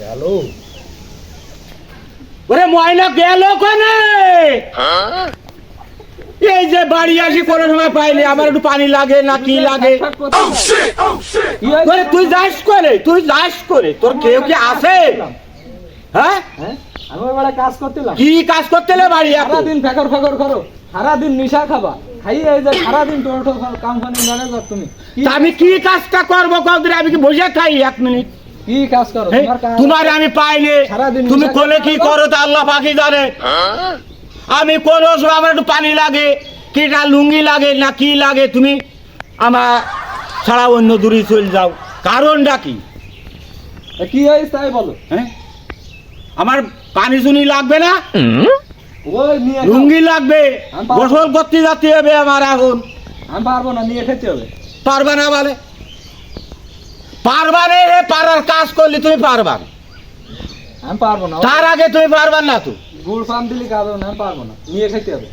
গেল। ওরে ময়না গেল কোনে? এই যে বাড়ি আসি কোনো সময় পাইনি আমার একটু পানি লাগে না কি লাগে? ওরে তুই যাস করে তুই যাস করে তোর কেউ কি আছে? হ্যাঁ? হ্যাঁ? আমি ওই কাজ করতেলাম কি কাজ করতে বাড়ি? সারাদিন ফেকর ফেকর করো। সারাদিন নিশা খাবা। খাইয়ে এই যে সারাদিন টোটো কোম্পানি ম্যানেজার তুমি। কি তা আমি কি কাজটা করব কদিন আমি কি বসে খাই এক মিনিট? কি কাজ করো? তোমার আমি পাইনি তুমি কোলে কি করো। তা আল্লাহ পাখি জানে। আমি কোন আমার একটু পানি লাগে। কিটা লুঙ্গি লাগে না কি লাগে তুমি আমার ছাড়া অন্য দূরে চলে যাও। কারণটা কি? কি হয়েছে তাই বলো। হ্যাঁ আমার পানি চুনি লাগবে না। লুঙ্গি লাগবে। গোসল করতে যেতে হবে আমার এখন। আমি পারব না নিয়ে খেতে হবে। পারবা না বলে পারবা রে পারার কাজ করলে তুমি পারবা আমি পারব না। তার আগে তুমি পারবা না তো। গুড় দিলে খাব না আমি পারব না। নিয়ে খেতে হবে।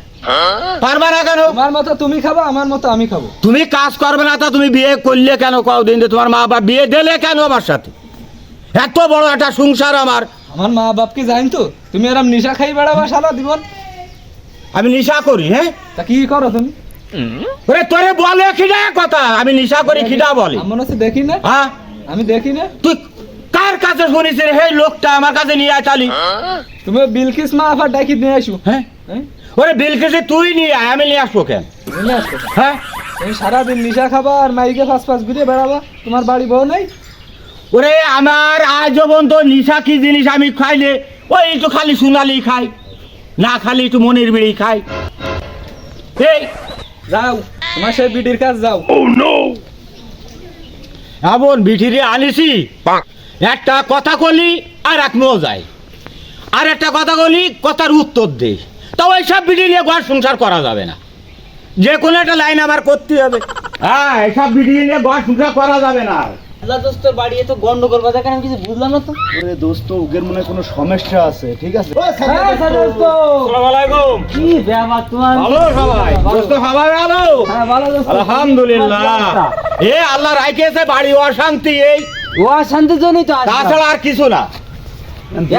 পারবা না কেন? তোমার মতো তুমি খাব আমার মতো আমি খাব। তুমি কাজ করবে না তা তুমি বিয়ে করলে কেন কদিন তোমার মা বাবা বিয়ে দিলে কেন আমার সাথে? এত বড় একটা সংসার আমার। আমার মা বাপ কি জানি তো? তুমি এরম নিশা খাই বেড়াবা সারা জীবন? আমি নিশা করি হ্যাঁ? তা কি করো তুমি? ওরে তোরে বলে খিদা কথা আমি নিশা করি খিদা বলে। আমার হচ্ছে দেখি না। হ্যাঁ? আমি দেখি না। তুই কার কাছে শুনিস রে? হে লোকটা আমার কাছে নিয়ে আয় তালি। তুমি বিলকিস মা আবার ডাকি নিয়ে আসো। হ্যাঁ? হ্যাঁ? ওরে বিলকেছে তুই নিয়ে আয় আমি নিয়ে আসব কেন? নিয়ে হ্যাঁ? তুমি সারাদিন নিশা খাবা আর মাইকে ফাঁস ফাঁস ঘুরে বেড়াবা। তোমার বাড়ি বউ নাই? ওরে আমার আজ পর্যন্ত নিশা কি জিনিস আমি খাইলে? ওই একটু খালি সোনালি খাই না খালি একটু মনির বিড়ি খাই। এই যাও তোমার সেই বিডির কাজ যাও। এমন বিঠিরে আনিছি। একটা কথা কলি আর এক যায় আর একটা কথা বলি কথার উত্তর দে। তো ওই সব বিড়ি নিয়ে ঘর সংসার করা যাবে না। যে কোনো একটা লাইন আমার করতে হবে। হ্যাঁ এসব বিড়ি নিয়ে ঘর সংসার করা যাবে না দোস্তর বাড়ি এত গন্ডগোল বাজার কেন আমি কিছু বুঝলাম না তো? ওরে দোস্ত ওদের মনে কোনো সমস্যা আছে ঠিক আছে? হ্যাঁ, আসসালামু আলাইকুম। কি ব্যাপার তোমার? ভালো সবাই? দোস্ত সবাই ভালো? হ্যাঁ ভালো দোস্ত। আলহামদুলিল্লাহ। এ আল্লাহ রাইকেছে বাড়ি অশান্তি এই। ও অশান্তির জন্যই তো তাছাড়া আর কিছু না।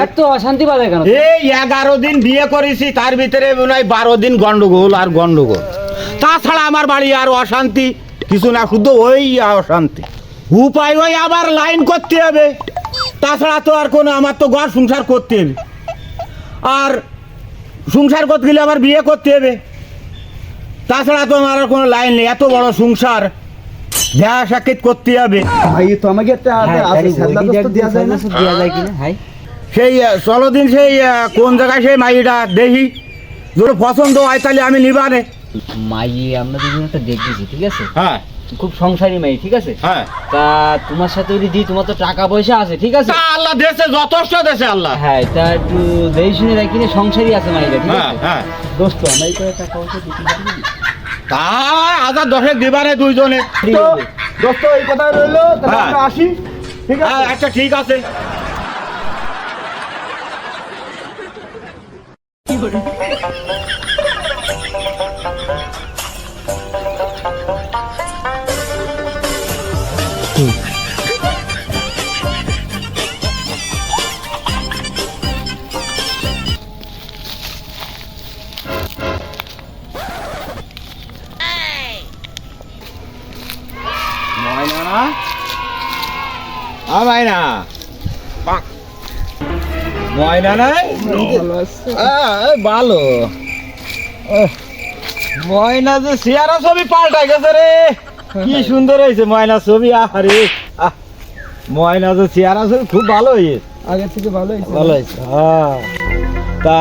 এত অশান্তি বাজে কেন? এই এগারো দিন বিয়ে করেছি তার ভিতরে মনে হয় বারো দিন গন্ডগোল আর গন্ডগোল। তাছাড়া আমার বাড়ি আর অশান্তি কিছু না শুধু ওই অশান্তি। উপায় ওই আবার লাইন করতে হবে। তাছাড়া তো আর কোনো আমার তো ঘর সংসার করতে হবে। আর সংসার করতে গেলে আবার বিয়ে করতে হবে। তাছাড়া তো আমার আর কোনো লাইন নেই এত বড় সংসার। দেখা সাক্ষাৎ করতে হবে। ভাই তো আমাকে একটা হ্যাঁ, দেওয়া যায় না? দেওয়া যায় কিনা? সেই চলো দিন সেই কোন জায়গায় সেই মাইটা দেখি? যদি পছন্দ হয় তাহলে আমি নিবানে। মাই আমরা দুজন একটা দেখতেছি ঠিক আছে? হ্যাঁ। খুব সংসারী মাই ঠিক আছে? হ্যাঁ। তা তোমার সাথে যদি দিই তোমার তো টাকা পয়সা আছে ঠিক আছে? আল্লাহ দেশে যথেষ্ট দেশে আল্লাহ। হ্যাঁ তা একটু দেখে শুনে রাখি না সংসারী আছে মাইরা ঠিক হ্যাঁ আছে? হ্যাঁ। দোস্ত আমরা এই করে টাকা পয়সা দিতে পারি তা দশেক দিবানে দুইজনে। তো দোস্ত এই কথা রইল। তাহলে হ্যাঁ। আমরা আসি ঠিক আছে? হ্যাঁ আচ্ছা ঠিক আছে। ময়না আ মাইনা ময়না নাই? ভালো ময়না যে চেহারা ছবি পাল্টা গেছে রে। কি সুন্দর হয়েছে ময়না ছবি আরে ময়না যে চেহারা ছবি খুব ভালো হয়েছে। আগে থেকে ভালো হয়েছে। ভালো হয়েছে হ্যাঁ। তা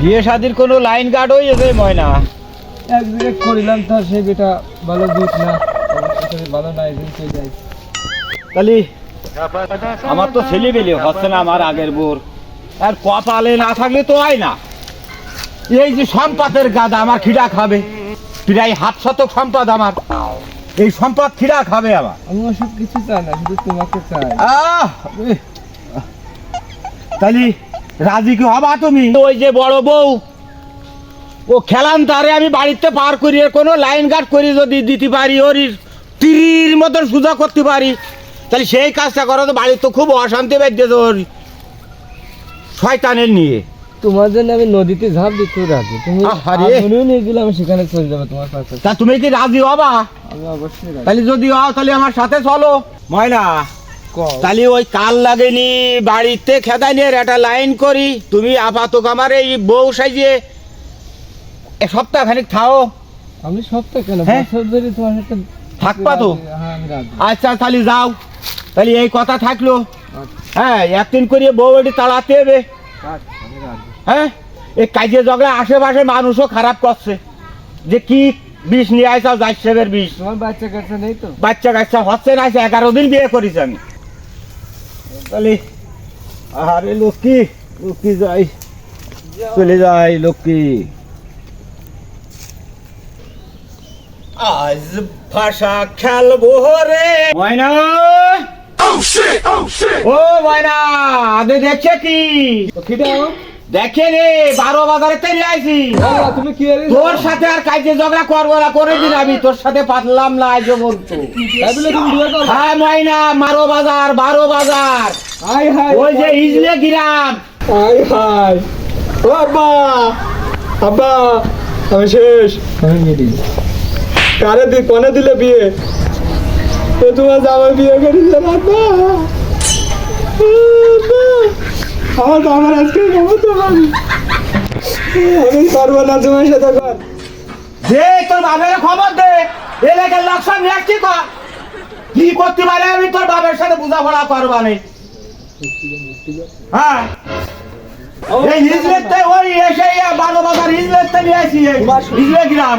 বিয়ে শাদির কোনো লাইন গার্ড হয়েছে ময়না? এক দিকে করিলাম তার সে বেটা ভালো দুধ না। ভালো না জন্য যাই। তাহলে আমার তো ছেলে বেলে হচ্ছে না আমার আগের বোর আর কপালে না থাকলে তো হয় না। এই যে সম্পাদের গাদা আমার খিড়া খাবে। প্রায় হাত শতক সম্পদ আমার। এই সম্পদ খিড়া খাবে আমার। আমি ওসব কিছু চাই না শুধু তোমাকে চাই আহ! তাহলে রাজি কি হবা তুমি? ওই যে বড় বউ ও খেলান তারে আমি বাড়িতে পার করি কোনো লাইন গার্ড করি যদি দিতে পারি ওর তীর মতন সুজা করতে পারি। তাহলে সেই কাজটা করো তো বাড়ির তো খুব অশান্তি বেঁধে তোর। শয়তানের নিয়ে। তোমার জন্য আমি নদীতে ঝাঁপ দিতে রাজি। তুমি। আপনিও নিয়ে গেলে আমি সেখানে চলে যাব তোমার কাছে তা তুমি কি রাজি হবা? আমি অবশ্যই রাজি। তাহলে যদি হও তাহলে আমার সাথে চলো। ময়না তাহলে ওই কাল লাগেনি বাড়িতে খেদাই নিয়ে একটা লাইন করি। তুমি আপাতত আমার এই বউ সাইজে সপ্তাহ খানিক থাও। আমি সপ্তাহ কেন? হ্যাঁ? বছর ধরে তোমার সাথে থাকবা তো। আচ্ছা তাহলে যাও। তাহলে এই কথা থাকল। হ্যাঁ একদিন করিয়ে বউ এটি তাড়াতে হবে। হ্যাঁ এই কাজে ঝগড়া আশেপাশে মানুষও খারাপ করছে। যে কি বিষ নিয়ে আইসাও যাইসেবের বিষ। তোমার বাচ্চা কাচ্চা নেই তো? বাচ্চা কাচ্চা হচ্ছে না এগারো দিন বিয়ে করেছি আমি। তাহলে আরে লক্ষ্মী লক্ষ্মী যাই। চলে যাই লক্ষ্মী। আজ ভাষা খেলব রে ময়না? ও ময়না আদে দেখছে কি? দেখে রে বারো বাজারে তেলে আইছি। তুমি কি তোর সাথে আর কাজে ঝগড়া করব না করে দিন আমি তোর সাথে পাতলাম না আজ বলতো। হ্যাঁ ময়না মারো বাজার বারো বাজার। হাই হাই ওই যে ইজলে গিরাম। হাই হাই ও আব্বা আব্বা আমি শেষ। আমি কারে দি কোনে দিলে বিয়ে? এ তোমার জামাই বিয়ে আব্বা, আমার তো আমার আজকে খবর তো পাবি আমি পারব না তোমার সাথে কর দে তোর বাবার খবর দে। এলাকার লক্ষণ রাখছি কর? কি করতে পারে আমি তোর বাবার সাথে বোঝাপড়া করবা নেই হ্যাঁ। এই হিজলেতে ওই এসে বারো বাজার হিজলেতে নিয়ে আসি হিজলে গ্রাম।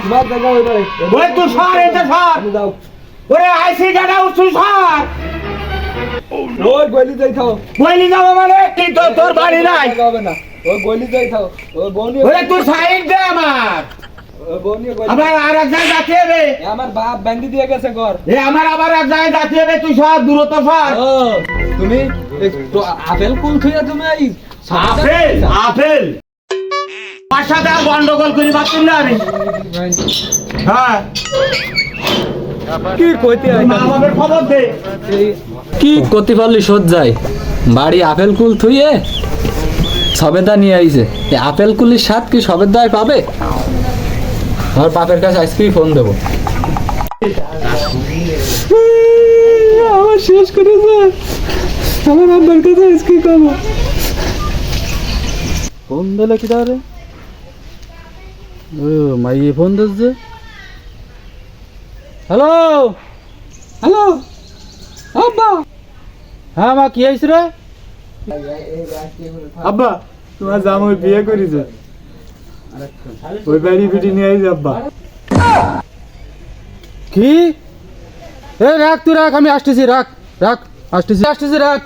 ওই তুই সর এটা সর দাও ওরে আইসি গাড়া উঠছু সর ওই গলি যাই খাও কইলি যাব মানে কি তোর তোর বাড়ি নাই? হবে না ওই গলি যাই থাও। ওই ওরে তুই সাইড দে আমার। ওই বউনি গলি। আবার আর এক জায়গায় যাতে হবে? আমার বাপ ব্যান্ডি দিয়ে গেছে ঘর। এ আমার আবার এক জায়গায় যাতে হবে? তুই সর দূরত্ব সর। তুমি আপেল কুল থুইয়া তুমি এই আপেল আপেল। আমার সাথে আর গন্ডগোল করি পারছেন না আমি। হ্যাঁ। কি কইতে তুই মা বাবার খবর দে। কি করতে পারলি সজ্জায় বাড়ি আপেল কুল থুইয়ে সবেদা নিয়ে আইছে। এই আপেল কুলির স্বাদ কি সবেদায় পাবে? আমার বাপের কাছে আজকেই ফোন দেবো। আমার শেষ করেছে আমার আব্বার কাছে আজকে কব ফোন দিলে কি তাহলে? ও মাইয়ে ফোন দিচ্ছে হ্যালো? হ্যালো? আব্বা? হ্যাঁ মা কি হয়েছে রে? আব্বা তোমার জামাই বিয়ে করেছে। ওই বাড়ি বিটি নিয়ে আব্বা। কি? এ রাখ তুই রাখ আমি আসতেছি রাখ রাখ আসতেছি আসতেছি রাখ।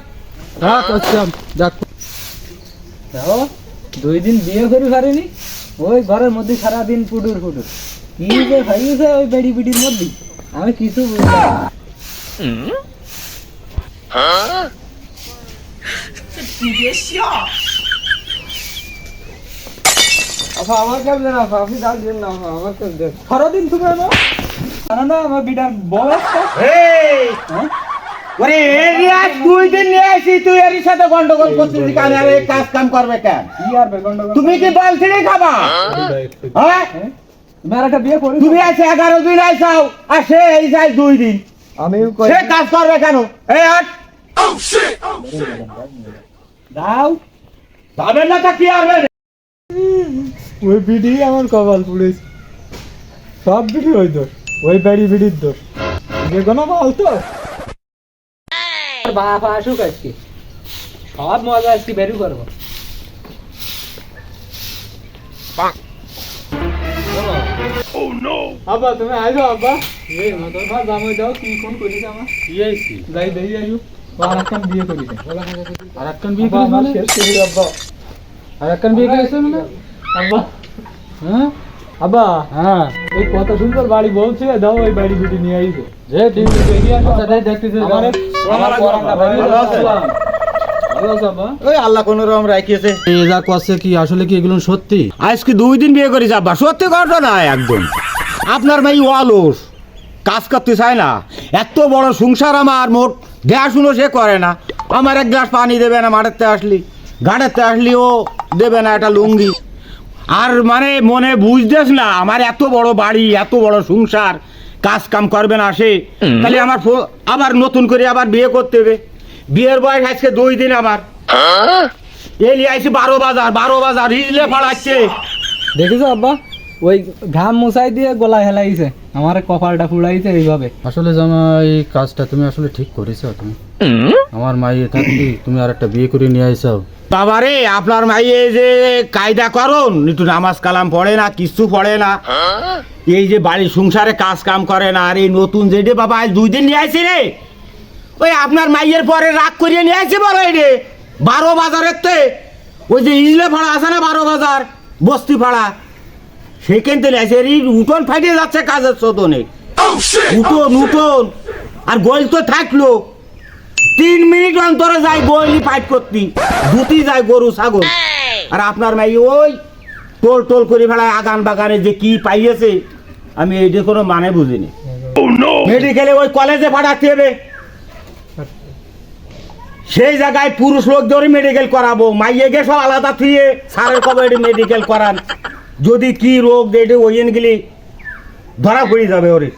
রাখ আচ্ছা রাখ। দুই দিন বিয়ে করে পারিনি ওই ঘরের মধ্যে সারাদিন পুডুর পুডুর কি যে হয়েছে ওই বেড়ি বিটির মধ্যে? আমি কিছু বুঝলাম না। আপা আমার কাছে আপনি দাও দেন না আমার কাছে সারাদিন তুমি না না না আমার বিটার বয়স এই! ওরে এরিয়া দুই দিন নিয়ে আসি তুই এর সাথে গন্ডগোল করছিস কেন? আর এই কাজ কাম করবে কেন? কি আর তুমি কি বলছিলি খাবা? হ্যাঁ? আর একটা বিয়ে করি তুমি আছে এগারো দিন আইসাও আর সে এই যাই দুই দিন। আমি সে কাজ করবে কেন? এই আট দাও। যাবে না তা কি হবে? ওই বিডি আমার কপাল পুলিশ সব বিডি ওই দোষ ওই বাড়ি বিডির দোষ। যে কোনো বল তো। বাপ আসুক আজকে। সব মজা আজকে বেরু করব। আব্বা তুমি আইছো আব্বা? এই নতুন ভাই জামাই দাও কি করিস আমার? কি আইছি? যাই দেই আইও আর একখান বিয়ে করিস আর একখান বিয়ে করিস মানে? শেষ করি আব্বা। আর একখান বিয়ে করিস মানে? আব্বা। হ্যাঁ? আব্বা হ্যাঁ। এই কথা সুন্দর বাড়ি বলছে দাও ওই বাড়ি বিটি নিয়ে আইছে যে আসো। দেখতেছে আমার ওই আল্লাহ কোন রকম রাখিয়েছে করছে কি আসলে কি এগুলো সত্যি? আজকে দুই দিন বিয়ে সত্যি ঘটনা একদম। আপনার মেয়ে অলস কাজ করতে চায় না। এত বড় সংসার আমার মোট দেখাশুনো সে করে না। আমার এক গ্লাস পানি দেবে না মাঠেতে আসলি। ঘাটেতে আসলি ও দেবে না একটা লুঙ্গি। আর মানে মনে বুঝতেস না আমার এত বড় বাড়ি এত বড় সংসার কাজ কাম করবে না সে। তাহলে আমার আবার নতুন করে আবার বিয়ে করতে হবে। বিয়ের বয়স আজকে দুই দিন আমার। এলি আইসি বারো বাজার বারো বাজার হিজলে ফাড়াচ্ছে দেখেছ আব্বা ওই ঘাম মুছাই দিয়ে গলা হেলাইছে। আমার কপালটা ফুলাইছে এইভাবে। আসলে জামা এই কাজটা তুমি আসলে ঠিক করেছ তুমি। আমার মাইয়ে থাকতে তুমি আর একটা বিয়ে করে নিয়ে আইসাও বাবারে আপনার মাইয়ে যে কায়দা করুন একটু নামাজ কালাম পড়ে না কিছু পড়ে না। এই যে বাড়ির সংসারে কাজ কাম করে না আর এই নতুন যেটে বাবা আজ দুই দিন নিয়ে আসি রে ওই আপনার মাইয়ের পরে রাগ করিয়ে নিয়ে আসি বলো এই রে বারো বাজারের তে। ওই যে ইজলে ভাড়া আছে না বারো বাজার বস্তি ভাড়া সেখান থেকে এই উঠোন ফাটিয়ে যাচ্ছে কাজের শোধনে উঠোন উঠোন। আর গোল তো থাকল। তিন মিনিট অন্তরে যায় গোয়ালি ফাইট করতি। দুটি যায় গরু ছাগল। আর আপনার মাই ওই টোল টোল করে ফেলায় আগান বাগানে যে কি পাইয়েছে আমি এইটা কোনো মানে বুঝিনি। মেডিকেলে ওই কলেজে পাঠাতে হবে। সেই জায়গায় পুরুষ লোক ধরে মেডিকেল করাবো। মাইয়ে গে সব আলাদা থুয়ে সারের কবে মেডিকেল করান। যদি কি রোগ দেটে ওইন গেলি ধরা পড়ে যাবে ওরে।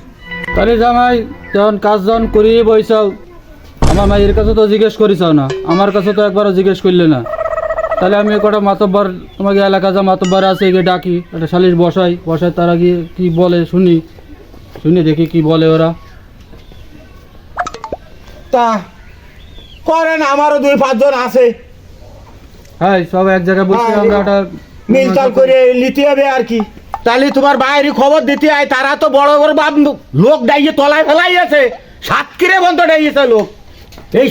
তাহলে জামাই যখন কাজ যখন করিয়ে বইসাও আমার মাইয়ের কাছে তো জিজ্ঞেস করিসাও না আমার কাছে তো একবারও জিজ্ঞেস করলে না। তাহলে আমি কটা মাতব্বর তোমাকে এলাকা যা মাতব্বর আছে গিয়ে ডাকি একটা শালিশ বসাই বসাই তারা গিয়ে কি বলে শুনি শুনি দেখি কি বলে ওরা। তা করেন আমারও দুই পাঁচজন আছে। হ্যাঁ সব এক জায়গায় বসে আমরা একটা মিলতাল করে নিতে হবে আর কি। তাহলে তোমার বাইরে খবর দিতে হয় তারা তো বড় বড় বাপ লোক ডাইয়ে তলায় ফেলাই আছে সাতক্ষীরে বন্ধ ডাইয়েছে লোক। এই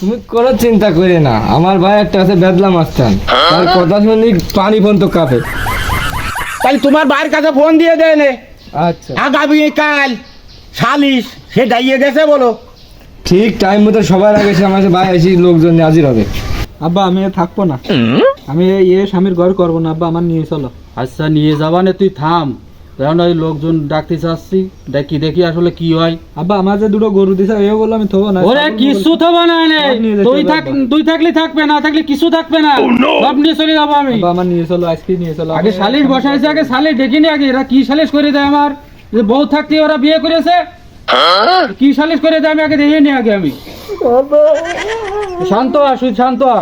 তুমি কোনো চিন্তা করে না আমার ভাই একটা আছে বেদলা মাস্তান। তার কথা শুনি পানি কাঁপে। তাহলে তোমার ভাইয়ের কাছে ফোন দিয়ে দেয় নে। আচ্ছা। আগামী কাল সে ডাইয়ে গেছে বলো। ঠিক টাইম মতো সবার আগে সে আমার ভাই এসে লোকজন হাজির হবে। আব্বা আমি থাকব না। আমি এই এ স্বামীর ঘর করব না আব্বা আমার নিয়ে চলো। আচ্ছা নিয়ে যাবা না তুই থাম। কারণ ওই লোকজন ডাকতে চাচ্ছি দেখি দেখি আসলে কি হয়। আব্বা আমার যে দুটো গরু দিছে এও বলল আমি থবো না ওরে কিছু থাকবে না নে তুই থাক তুই থাকলে থাকবে না থাকলে কিছু থাকবে না। সব নিয়ে চলে যাব আমি। আব্বা আমার নিয়ে চলো আজকে নিয়ে চলো। আগে সালিশ বসাইছে আগে সালিশ দেখিনি আগে। এরা কি শালিশ করে দেয় আমার? যে বউ থাকতে ওরা বিয়ে করেছে। কি সালিশ করে দেয় আমি আগে দেখিনি আগে আমি। শান্ত আ শান্ত আ।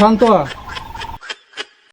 শান্ত হ